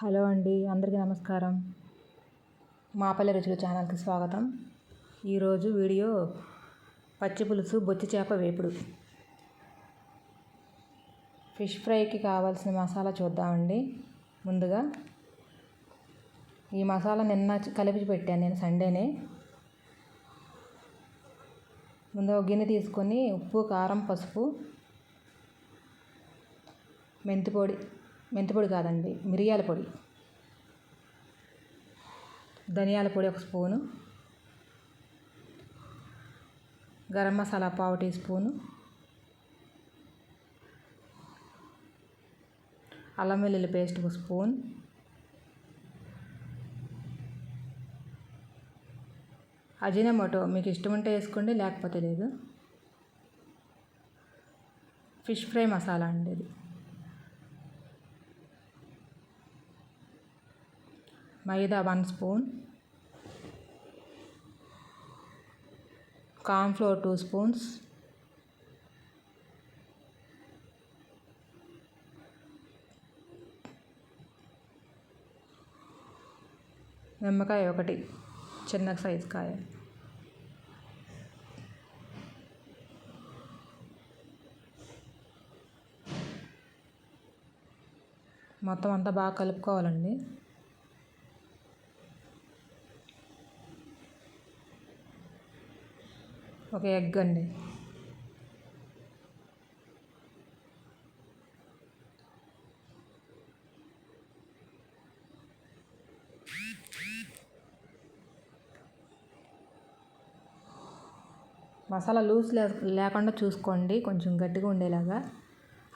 Hello అండి అందరికీ నమస్కారం. మాపల్లె రుచులు ఛానల్కి స్వాగతం. ఈరోజు వీడియో పచ్చి పులుసు బొచ్చి చేప వేపుడు. ఫిష్ ఫ్రైకి కావాల్సిన మసాలా చూద్దామండి. ముందుగా ఈ మసాలా నిన్న కలిపి పెట్టాను నేను సండేనే. ముందు ఒక గిన్నె తీసుకొని ఉప్పు కారం పసుపు మెంతి మెంతిపొడి మెంతి పొడి కాదండి మిరియాల పొడి. ధనియాల పొడి ఒక స్పూను. గరం మసాలా పావు టీ స్పూను. అల్లం వెల్లుల్లి పేస్ట్ ఒక స్పూన్. అజినమోటో మీకు ఇష్టం ఉంటే వేసుకోండి లేకపోతే లేదు. ఫిష్ ఫ్రై మసాలా అండి ఇది. మైదా one spoon. Cornflour two spoons. నిమ్మకాయ ఒకటి చిన్న సైజ్ కాయ. మొత్తం అంతా బాగా కలుపుకోవాలండి. ఒక ఎగ్ అండి. మసాలా లూజ్ లే లేకుండా చూసుకోండి కొంచెం గట్టిగా ఉండేలాగా.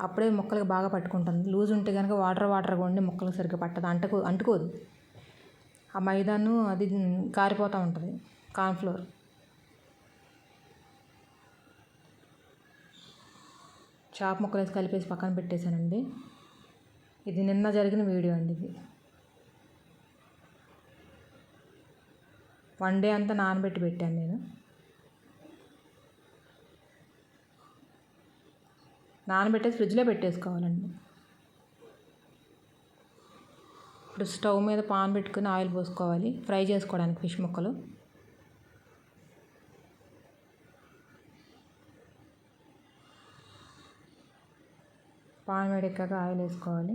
అప్పుడే మొక్కలకు బాగా పట్టుకుంటుంది. లూజ్ ఉంటే కనుక వాటర్ వాటర్గా ఉండి మొక్కలకు సరిగ్గా పట్టదు అంటుకో అంటుకోదు. ఆ మైదాను అది కారిపోతూ ఉంటుంది కార్న్ఫ్లోర్. చాప ముక్కలు వేసి కలిపేసి పక్కన పెట్టేశానండి. ఇది నిన్న జరిగిన వీడియో అండి ఇది. వన్ డే అంతా నానబెట్టి పెట్టాను నేను. నానబెట్టేసి ఫ్రిడ్జ్లో పెట్టేసుకోవాలండి. ఇప్పుడు స్టవ్ మీద పాన్ పెట్టుకుని ఆయిల్ పోసుకోవాలి. ఫ్రై చేసుకోవడానికి ఫిష్ ముక్కలు. పాన్ వేడెక్కాక ఆయిల్ వేసుకోవాలి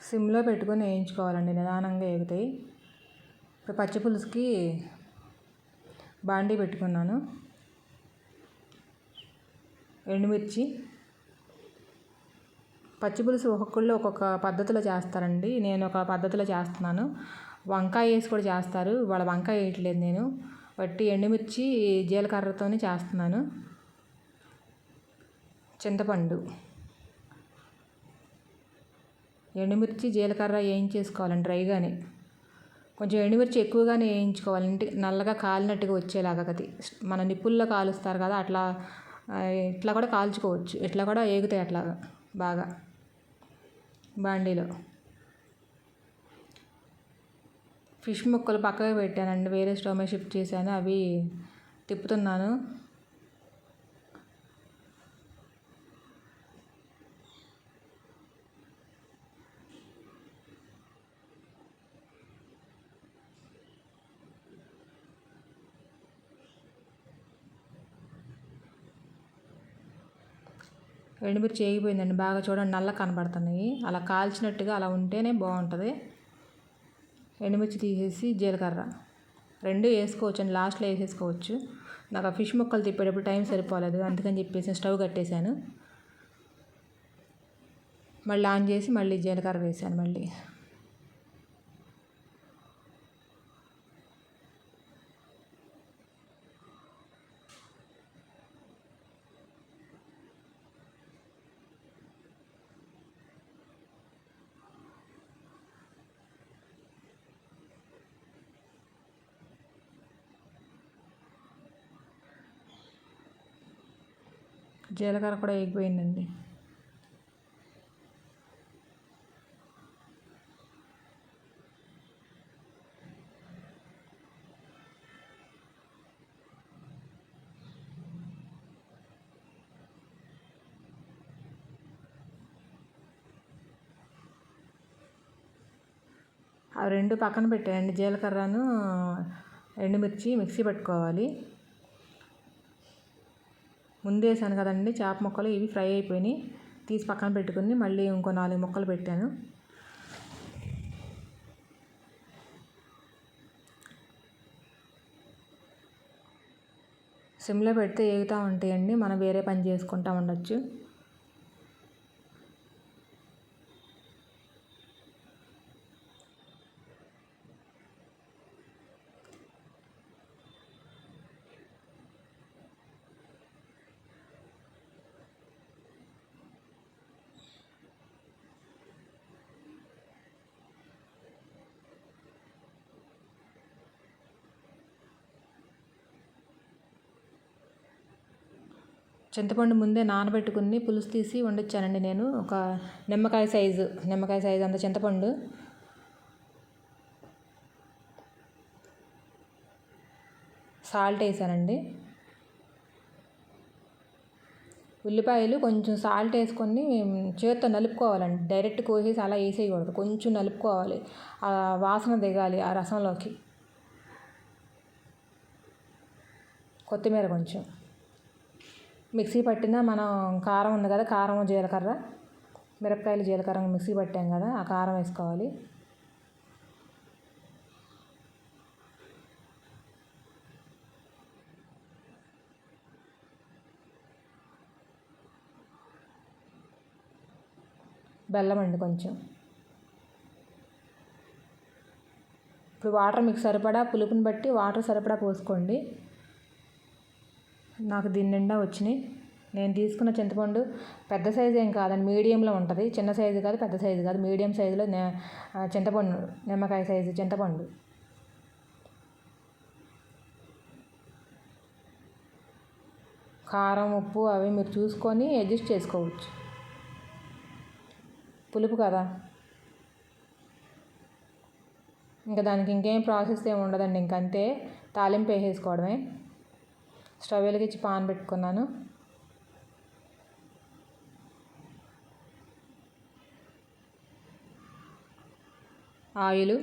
సిమ్లో పెట్టుకొని వేయించుకోవాలండి నిదానంగా ఎగుతాయి ఇప్పుడు పచ్చి పులుసుకి బాండీ పెట్టుకున్నాను. ఎండుమిర్చి. పచ్చిపులుసు ఒక్కొక్కళ్ళు ఒక్కొక్క పద్ధతిలో చేస్తారండి. నేను ఒక పద్ధతిలో చేస్తున్నాను. వంకాయ వేసి కూడా చేస్తారు. వాళ్ళ వంకాయ వేయట్లేదు నేను. బట్టి ఎండుమిర్చి జీలకర్రతోనే చేస్తున్నాను. చింతపండు. ఎండుమిర్చి జీలకర్ర వేయించేసుకోవాలండి డ్రైగానే. కొంచెం ఎండుమిర్చి ఎక్కువగానే వేయించుకోవాలి. ఇంటి నల్లగా కాలినట్టుగా వచ్చేలాగా అది మన నిప్పుల్లో కాలుస్తారు కదా అట్లా ఇట్లా కూడా కాల్చుకోవచ్చు. ఇట్లా కూడా ఏగుతాయి అట్లా బాగా బాండీలో. ఫిష్ ముక్కలు పక్కకు పెట్టానండి. వేరే స్టవ్ మీద షిఫ్ట్ చేశాను. అవి తిప్పుతున్నాను. ఎండుమిర్చి వేగిపోయిందండి. బాగా చూడండి నల్ల కనబడుతున్నాయి. అలా కాల్చినట్టుగా అలా ఉంటేనే బాగుంటుంది. ఎండుమిర్చి తీసేసి జీలకర్ర. రెండు వేసుకోవచ్చు అండి లాస్ట్లో వేసేసుకోవచ్చు. నాకు ఆ ఫిష్ ముక్కలు తిప్పేటప్పుడు టైం సరిపోలేదు. అందుకని చెప్పేసి స్టవ్ కట్టేశాను. మళ్ళీ ఆన్ చేసి మళ్ళీ జీలకర్ర వేసాను మళ్ళీ. జీలకర్ర కూడా ఎగిపోయిందండి అవి రెండు పక్కన పెట్టేయండి జీలకర్రను. ఎండుమిర్చి మిక్సీ పెట్టుకోవాలి. ముందేసాను కదండి చేప ముక్కలు ఇవి ఫ్రై అయిపోయినాయి. తీసి పక్కన పెట్టుకుని మళ్ళీ ఇంకో నాలుగు ముక్కలు పెట్టాను. సిమ్లో పెడితే ఏగుతూ ఉంటాయండి మనం వేరే పని చేసుకుంటూ ఉండొచ్చు. చింతపండు ముందే నానబెట్టుకుని పులుసు తీసి వండొచ్చానండి నేను. ఒక నిమ్మకాయ సైజు నిమ్మకాయ సైజు అంత చింతపండు. సాల్ట్ వేసానండి. ఉల్లిపాయలు కొంచెం సాల్ట్ వేసుకొని చేత్తో నలుపుకోవాలండి. డైరెక్ట్ కోసేసి అలా వేసేయకూడదు. కొంచెం నలుపుకోవాలి. ఆ వాసన దిగాలి ఆ రసంలోకి. కొత్తిమీర కొంచెం. మిక్సీ పట్టిన మనం కారం ఉంది కదా కారం జీలకర్ర మిరపకాయలు జీలకర్ర మిక్సీ పట్టాం కదా ఆ కారం వేసుకోవాలి. బెల్లం అండి కొంచెం. ఇప్పుడు వాటర్ మీకు సరిపడా పులుపుని బట్టి వాటర్ సరిపడా పోసుకోండి. నాకు దీని నిండా వచ్చినాయి. నేను తీసుకున్న చింతపండు పెద్ద సైజు ఏం కాదండి మీడియంలో ఉంటుంది. చిన్న సైజు కాదు పెద్ద సైజు కాదు. మీడియం సైజులో చింతపండు నిమ్మకాయ సైజు చింతపండు. కారం ఉప్పు అవి మీరు చూసుకొని అడ్జస్ట్ చేసుకోవచ్చు. పులుపు కదా? ఇంకా దానికి ఇంకేం ప్రాసెస్ ఏమి ఉండదండి. ఇంకంతే. తాలింపు వేసేసుకోవడమే. స్టవ్ వెలిగించి పాన్ పెట్టుకున్నాను. ఆయిల్.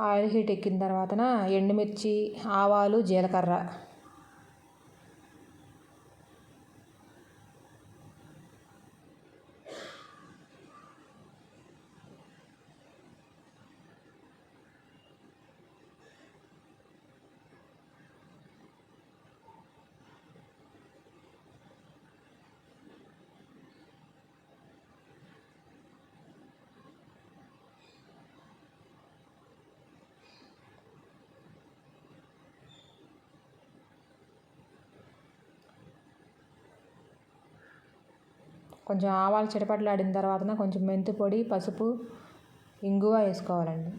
ఆయిల్ హీట్ ఎక్కిన తర్వాత ఎండుమిర్చి ఆవాలు జీలకర్ర కొంచెం ఆవాలు చిటపటలాడిన తర్వాత కొంచెం మెంతి పొడి పసుపు ఇంగువ వేసుకోవాలండి.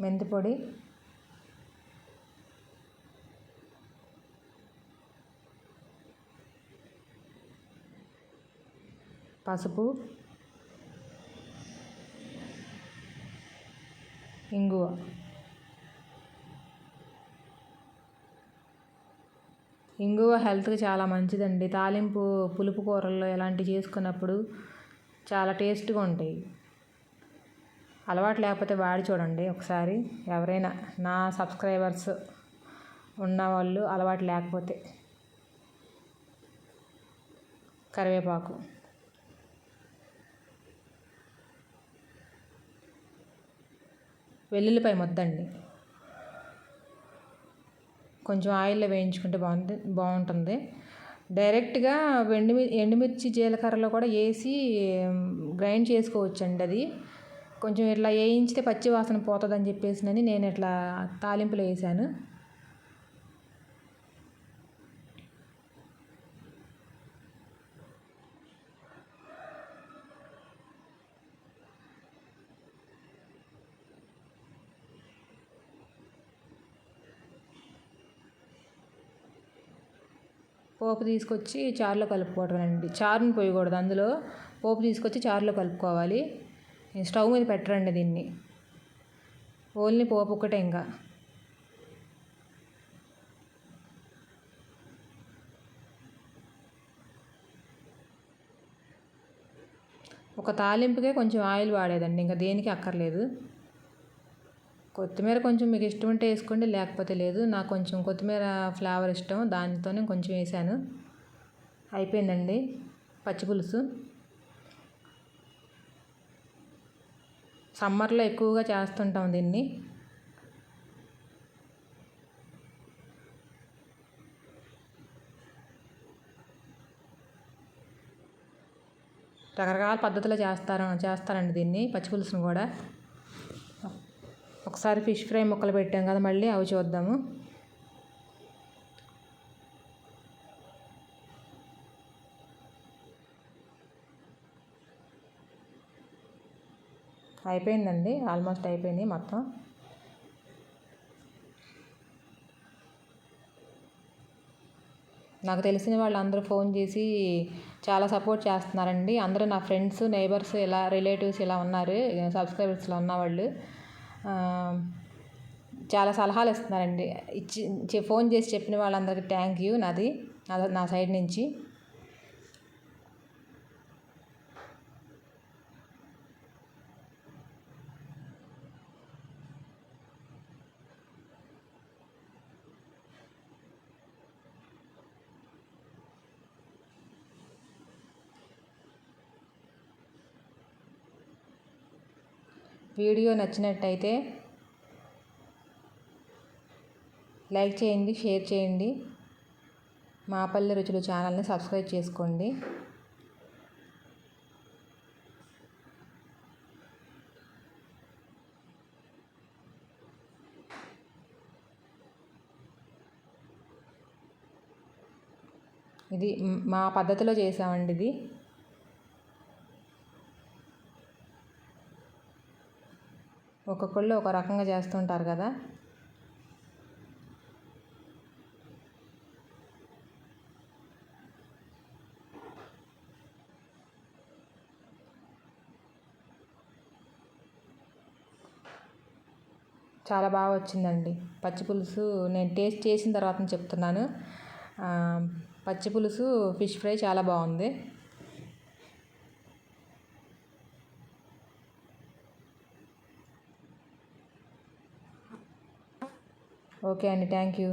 మెంతి పొడి. పసుపు. ఇంగువ. ఇంగువ హెల్త్కి చాలా మంచిదండి. తాలింపు పులుపు కూరల్లో ఇలాంటివి చేసుకున్నప్పుడు చాలా టేస్ట్గా ఉంటాయి. అలవాటు లేకపోతే వాడి చూడండి ఒకసారి. ఎవరైనా నా సబ్స్క్రైబర్స్ ఉన్నవాళ్ళు అలవాటు లేకపోతే కరివేపాకు. వెల్లుల్లిపాయ ముద్దండి. కొంచెం ఆయిల్లో వేయించుకుంటే బాగుంది బాగుంటుంది. డైరెక్ట్గా ఎండు ఎండుమిర్చి జీలకర్రలో కూడా వేసి గ్రైండ్ చేసుకోవచ్చండి అది. కొంచెం ఇట్లా వేయించితే పచ్చి వాసన పోతుందని చెప్పేసి నేను ఇట్లా తాలింపులో వేసాను. పోపు తీసుకొచ్చి చారులో కలుపుకోవడం అండి. చారుని పోయకూడదు. అందులో పోపు తీసుకొచ్చి చారులో కలుపుకోవాలి. స్టవ్ మీద పెట్టరండి దీన్ని. ఓన్లీ పోపు ఒక్కటే ఇంకా. ఒక తాలింపుకే కొంచెం ఆయిల్ వాడేదండి. ఇంకా దేనికి అక్కర్లేదు. కొత్తిమీర కొంచెం మీకు ఇష్టం ఉంటే వేసుకోండి లేకపోతే లేదు. నాకు కొంచెం కొత్తిమీర ఫ్లేవర్ ఇష్టం దానితోనే కొంచెం వేసాను. అయిపోయిందండి పచ్చి పులుసు. సమ్మర్లో ఎక్కువగా చేస్తుంటాం దీన్ని. రకరకాల పద్ధతిలో చేస్తారు చేస్తారండి దీన్ని పచ్చి పులుసును కూడా. ఒకసారి ఫిష్ ఫ్రై ముక్కలు పెట్టాం కదా మళ్ళీ అవి చూద్దాము. అయిపోయిందండి ఆల్మోస్ట్ అయిపోయింది మొత్తం. నాకు తెలిసిన వాళ్ళు అందరూ ఫోన్ చేసి చాలా సపోర్ట్ చేస్తున్నారండి. అందరూ నా ఫ్రెండ్స్ నైబర్స్ ఇలా రిలేటివ్స్ ఇలా ఉన్నారు సబ్స్క్రైబర్స్లో ఉన్నవాళ్ళు చాలా సలహాలు ఇస్తున్నారండి. ఇచ్చి ఫోన్ చేసి చెప్పిన వాళ్ళందరికీ థ్యాంక్ యూ నాది నా సైడ్ నుంచి. వీడియో నచ్చినట్టయితే లైక్ చేయండి షేర్ చేయండి. మా పల్లె రుచులు ఛానల్ని సబ్స్క్రైబ్ చేసుకోండి. ఇది మా పద్ధతిలో చేసామండి ఇది. ఒక్కొక్కళ్ళు ఒక రకంగా చేస్తుంటారు కదా. చాలా బాగా వచ్చిందండి. పచ్చి పులుసు నేను టేస్ట్ చేసిన తర్వాత చెప్తున్నాను. పచ్చి పులుసు ఫిష్ ఫ్రై చాలా బాగుంది. ఓకే అండి థ్యాంక్ యూ